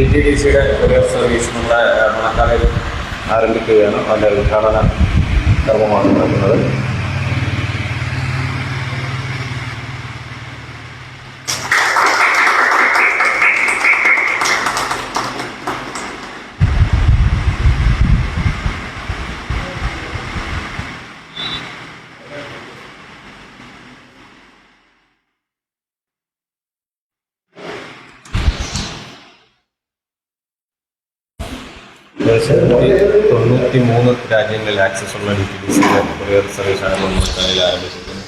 D T D സിയുടെ service നമ്മുടെ മണക്കാലയിൽ ആരംഭിക്കുകയാണ്. അതിന്റെ ഉദ്ഘാടന കർമ്മമാണ് നടക്കുന്നത്. ഏകദേശം നൂറ്റി തൊണ്ണൂറ്റി മൂന്ന് രാജ്യങ്ങളിൽ ആക്സസ് ഉള്ള ഡി ടി ഡി സിയുടെ കൊറിയർ സർവീസാണ് നമ്മൾ മണക്കാലയിൽ ആരംഭിച്ചിരിക്കുന്നത്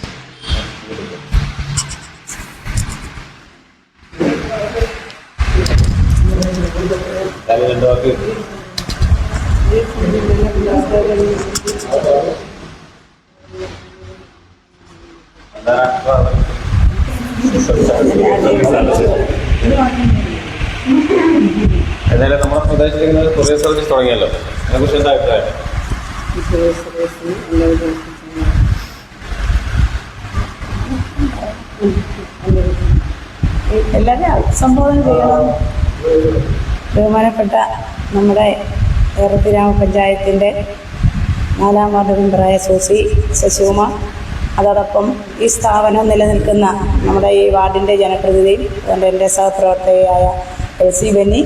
കാര്യം രണ്ട് വാക്ക് എന്തായാലും നമ്മുടെ പ്രദേശത്തേക്ക് കൊറിയർ സർവീസ് തുടങ്ങിയല്ലോ. അതിനെക്കുറിച്ച് എന്താ അഭിപ്രായം? എല്ലാവരും അഭിസംബോധന ചെയ്യണം. ബഹുമാനപ്പെട്ട നമ്മുടെ ഏറത്തി ഗ്രാമപഞ്ചായത്തിന്റെ നാലാം വാർഡ് മെമ്പറായ സൂസി ശശികുമാർ അതോടൊപ്പം ഈ സ്ഥാപനം നിലനിൽക്കുന്ന നമ്മുടെ ഈ വാർഡിന്റെ ജനപ്രതിനിധി അതുകൊണ്ട് എന്റെ സഹപ്രവർത്തകയായ എൽ സി ബെന്നി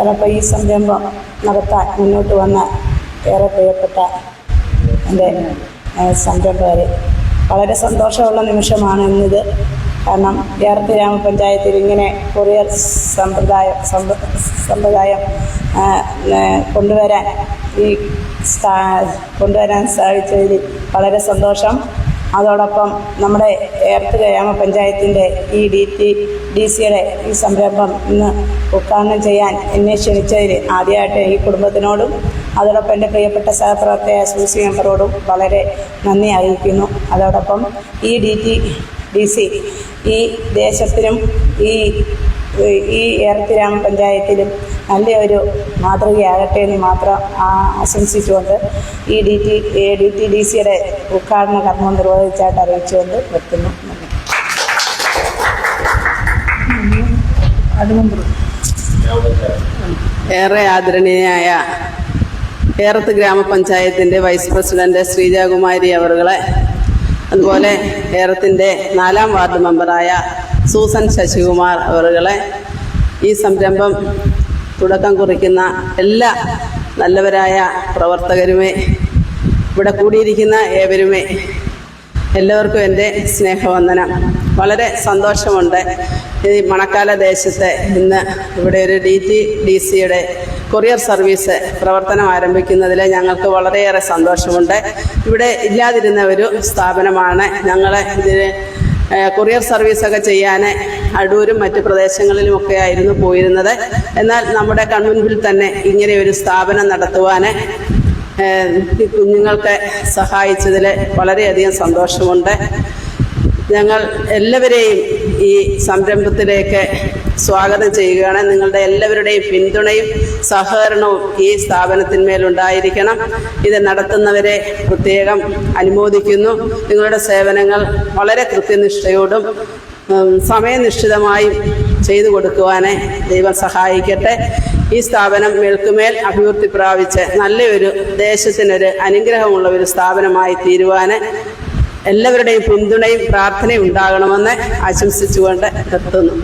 അതോടൊപ്പം ഈ സംരംഭം നടത്താൻ മുന്നോട്ട് വന്ന ഏറെ പ്രിയപ്പെട്ട എന്റെ സംരംഭകരെ. വളരെ സന്തോഷമുള്ള നിമിഷമാണ് ഇന്നിത്. കാരണം ഏറത്ത് ഗ്രാമപഞ്ചായത്തിൽ ഇങ്ങനെ കൊറിയർ സമ്പ്രദായം സമ്പ്ര- സമ്പ്രദായം കൊണ്ടുവരാൻ ഈ കൊണ്ടുവരാൻ സാധിച്ചതിൽ വളരെ സന്തോഷം. അതോടൊപ്പം നമ്മുടെ ഏർത്ത് ഗ്രാമപഞ്ചായത്തിന്റെ ഈ ഡി ടി ഡി സിയുടെ ഈ സംരംഭം ഇന്ന് ഉദ്ഘാടനം ചെയ്യാൻ എന്നെ ക്ഷണിച്ചതിൽ ആദ്യമായിട്ട് ഈ കുടുംബത്തിനോടും അതോടൊപ്പം എന്റെ പ്രിയപ്പെട്ട സഹപ്രവർത്തക സൂസി മെമ്പറോടും വളരെ നന്ദി അറിയിക്കുന്നു. അതോടൊപ്പം ഈ ഡി ടി ഡി സി ഈ ദേശത്തിനും ഈ ഈ ഏർത്ത് ഗ്രാമപഞ്ചായത്തിലും നല്ലൊരു മാതൃകയാകട്ടെ എന്ന് മാത്രം ആശംസിച്ചുകൊണ്ട് ഈ D T D T D സിയുടെ ഉദ്ഘാടന കർമ്മം നിർവഹിച്ചായിട്ട് അറിയിച്ചുകൊണ്ട് നിർത്തുന്നു. ഏറെ ആദരണീയനായ ഏറത്ത് ഗ്രാമപഞ്ചായത്തിന്റെ വൈസ് പ്രസിഡന്റ് ശ്രീജകുമാരി അവറുകളെ അതുപോലെ ഏറത്തിന്റെ നാലാം വാർഡ് മെമ്പറായ സൂസൻ ശശികുമാർ അവറുകളെ ഈ സംരംഭം തുടക്കം കുറിക്കുന്ന എല്ലാ നല്ലവരായ പ്രവർത്തകരുമേ ഇവിടെ കൂടിയിരിക്കുന്ന ഏവരുമേ എല്ലാവർക്കും എന്റെ സ്നേഹവന്ദനം. വളരെ സന്തോഷമുണ്ട് ഈ മണക്കാല ദേശത്തെ ഇന്ന് ഇവിടെ ഒരു ഡി ടി ഡി സിയുടെ കൊറിയർ സർവീസ് പ്രവർത്തനം ആരംഭിക്കുന്നതിൽ ഞങ്ങൾക്ക് വളരെയേറെ സന്തോഷമുണ്ട്. ഇവിടെ ഇല്ലാതിരുന്ന ഒരു സ്ഥാപനമാണ് ഞങ്ങളെ ഇതിന് കൊറിയർ സർവീസൊക്കെ ചെയ്യാൻ അടൂരും മറ്റ് പ്രദേശങ്ങളിലുമൊക്കെ ആയിരുന്നു പോയിരുന്നത്. എന്നാൽ നമ്മുടെ കൺമുൻപിൽ തന്നെ ഇങ്ങനെ ഒരു സ്ഥാപനം നടത്തുവാൻ കുഞ്ഞുങ്ങൾക്ക് സഹായിച്ചതിൽ വളരെയധികം സന്തോഷമുണ്ട്. ഞങ്ങൾ എല്ലാവരെയും ഈ സംരംഭത്തിലേക്ക് സ്വാഗതം ചെയ്യുകയാണ്. നിങ്ങളുടെ എല്ലാവരുടെയും പിന്തുണയും സഹകരണവും ഈ സ്ഥാപനത്തിന്മേലുണ്ടായിരിക്കണം. ഇത് നടത്തുന്നവരെ പ്രത്യേകം അനുമോദിക്കുന്നു. നിങ്ങളുടെ സേവനങ്ങൾ വളരെ കൃത്യനിഷ്ഠയോടും സമയനിശ്ചിതമായും ചെയ്തു കൊടുക്കുവാനെ ദൈവം സഹായിക്കട്ടെ. ഈ സ്ഥാപനം മേൽക്കുമേൽ അഭിവൃദ്ധി പ്രാപിച്ച് നല്ലൊരു ദേശത്തിനൊരു അനുഗ്രഹമുള്ള ഒരു സ്ഥാപനമായി തീരുവാൻ എല്ലാവരുടെയും പിന്തുണയും പ്രാർത്ഥനയും ഉണ്ടാകണമെന്ന് ആശംസിച്ചുകൊണ്ട് നിർത്തുന്നു.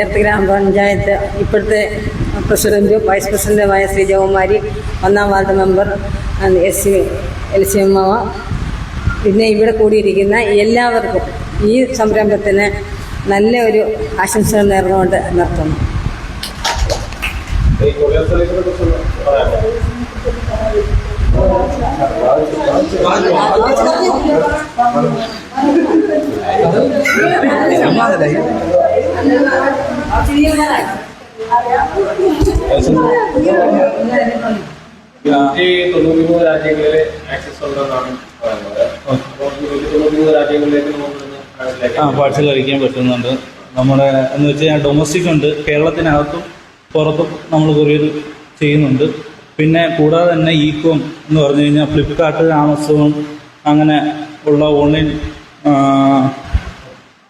ഏർത്ത് ഗ്രാമപഞ്ചായത്ത് ഇപ്പോഴത്തെ പ്രസിഡന്റും വൈസ് പ്രസിഡന്റുമായ ശ്രീ ജവകുമാരി ഒന്നാം ward member S C L C M പിന്നെ ഇവിടെ കൂടിയിരിക്കുന്ന എല്ലാവർക്കും ഈ സംരംഭത്തിന് നല്ല ഒരു ആശംസകൾ നേർന്നുകൊണ്ട് നിർത്തുന്നു. ആക്സസ് പറയുന്നത്. അപ്പോൾ ആ പാഴ്സൽ കഴിക്കാൻ പറ്റുന്നുണ്ട്. നമ്മുടെ എന്ന് വെച്ച് കഴിഞ്ഞാൽ ഡൊമസ്റ്റിക് ഉണ്ട്. കേരളത്തിനകത്തും പുറത്തും നമ്മൾ കൊറിയർ ചെയ്യുന്നുണ്ട്. പിന്നെ കൂടാതെ തന്നെ ഈക്കോം എന്ന് പറഞ്ഞു കഴിഞ്ഞാൽ ഫ്ലിപ്കാർട്ട് ആമസോൺ അങ്ങനെ ഉള്ള ഓൺലൈൻ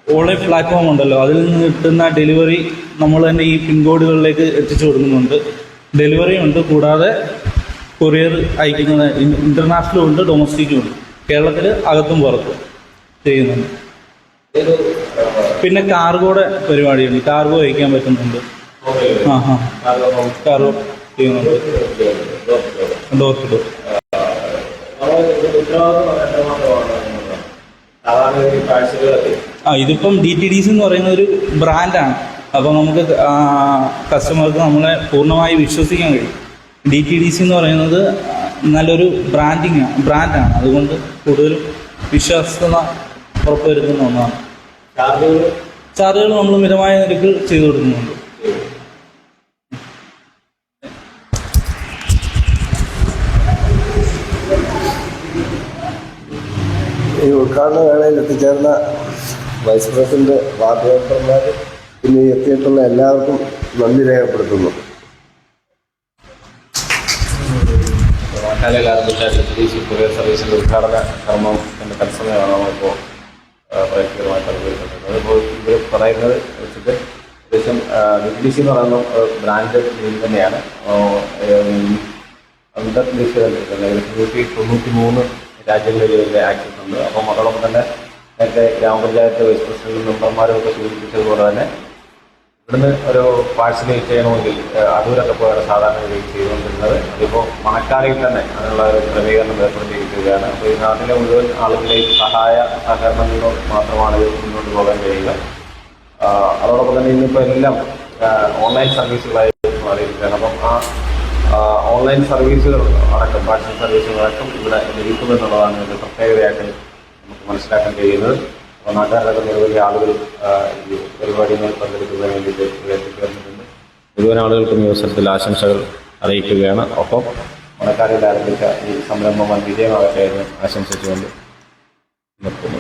ഓൺലൈൻ പ്ലാറ്റ്ഫോം ഉണ്ടല്ലോ. അതിൽ നിന്ന് കിട്ടുന്ന ഡെലിവറി നമ്മൾ തന്നെ ഈ പിൻകോഡുകളിലേക്ക് എത്തിച്ചു കൊടുക്കുന്നുണ്ട്. ഡെലിവറി ഉണ്ട് കൂടാതെ കൊറിയർ അയക്കുന്നത് ഇന്റർനാഷണലും ഉണ്ട് ഡൊമസ്റ്റിക്കും ഉണ്ട്. കേരളത്തിൽ അകത്തും പുറത്തും ചെയ്യുന്നുണ്ട്. പിന്നെ കാർഗോടെ പരിപാടിയുണ്ട്. കാർഗോ അയക്കാൻ പറ്റുന്നുണ്ട്. ആ ഹാ കാർഗോ ചെയ്യുന്നുണ്ട്. ഡോർ ടു ഡോർ ആ ഇതിപ്പം ഡി ടി ഡി സി എന്ന് പറയുന്ന ഒരു ബ്രാൻഡാണ് അപ്പോൾ നമുക്ക് കസ്റ്റമർക്ക് നമ്മളെ പൂർണമായി വിശ്വസിക്കാൻ കഴിയും. ഡി ടി ഡി സി എന്ന് പറയുന്നത് നല്ലൊരു ബ്രാൻഡിങ് ബ്രാൻഡാണ് അതുകൊണ്ട് കൂടുതലും വിശ്വാസ്യത ഉറപ്പുവരുത്തുന്ന ഒന്നാണ്. ചാർജുകൾ ചാർജുകൾ നമ്മൾ മിതമായ നിരക്കിൽ ചെയ്തു കൊടുക്കുന്നുണ്ട്. ഈ ഉദ്ഘാടന വേളയിൽ എത്തിച്ചേർന്ന വൈസ് പ്രസിഡന്റ് വാർഡ് മെമ്പർമാർ ഇന്ന് എത്തിയിട്ടുള്ള എല്ലാവർക്കും നന്ദി രേഖപ്പെടുത്തുന്നു. ആരംഭിച്ച ഡി സി കൊറിയർ സർവീസിന്റെ ഉദ്ഘാടന കർമ്മം എന്റെ തത്സമയമാണ് നമ്മളിപ്പോൾ അതിപ്പോൾ ഇത് പറയുന്നത് വെച്ചിട്ട് ഏകദേശം എന്ന് പറയുന്ന ബ്രാൻഡ് നെയിം തന്നെയാണ്. അന്തർ ദേശീയ തലത്തിൽ നൂറ്റി തൊണ്ണൂറ്റി മൂന്ന് രാജ്യങ്ങളിൽ വലിയ ആക്സസ് ഉണ്ട് അപ്പൊ അതോടൊപ്പം തന്നെ നേരത്തെ ഗ്രാമപഞ്ചായത്ത് വൈസ് പ്രസിഡന്റ് മെമ്പർമാരും ഒക്കെ സൂചിപ്പിച്ചതുപോലെ തന്നെ ഇവിടുന്ന് ഒരു പാഴ്സൽ ചെയ്യണമെങ്കിൽ അതൂരൊക്കെ പോയാണ് സാധാരണ രീതിയിൽ ചെയ്തുകൊണ്ടിരുന്നത്. അതിപ്പോൾ മണക്കാലയിൽ തന്നെ അതിനുള്ള ഒരു ക്രമീകരണം ഏർപ്പെടുത്തിയിരിക്കുകയാണ്. അപ്പോൾ ഈ നാട്ടിലെ മുഴുവൻ ആളുകളെ സഹായ സഹകരണങ്ങൾ മാത്രമാണ് ഇത് മുന്നോട്ട് പോകാൻ കഴിയുക. അതോടൊപ്പം തന്നെ ഇന്നിപ്പോൾ എല്ലാം ഓൺലൈൻ സർവീസുകളായി മാറിയിരിക്കുകയാണ്. അപ്പം ആ ഓൺലൈൻ സർവീസുകൾ അടക്കം ഫാഷൻ സർവീസുകൾ അടക്കം ഇവിടെ ലഭിക്കുമെന്നുള്ളതാണ് ഇതിന്റെ പ്രത്യേകതയായിട്ട് നമുക്ക് മനസ്സിലാക്കാൻ കഴിയുന്നത്. അപ്പോൾ നാട്ടുകാരുടെ നിരവധി ആളുകൾ ഈ പരിപാടിയിൽ പങ്കെടുക്കുന്നതിന് വേണ്ടിയിട്ട് എത്തിച്ചേർന്നിട്ടുണ്ട് മുഴുവൻ ആളുകൾക്കും ഈ അവസരത്തിൽ ആശംസകൾ അറിയിക്കുകയാണ്. ഒപ്പം മണക്കാരിൽ ആരംഭിച്ച ഈ സംരംഭം വിജയമാകട്ടെ എന്ന് ആശംസിച്ചുകൊണ്ട് നിർത്തുന്നു.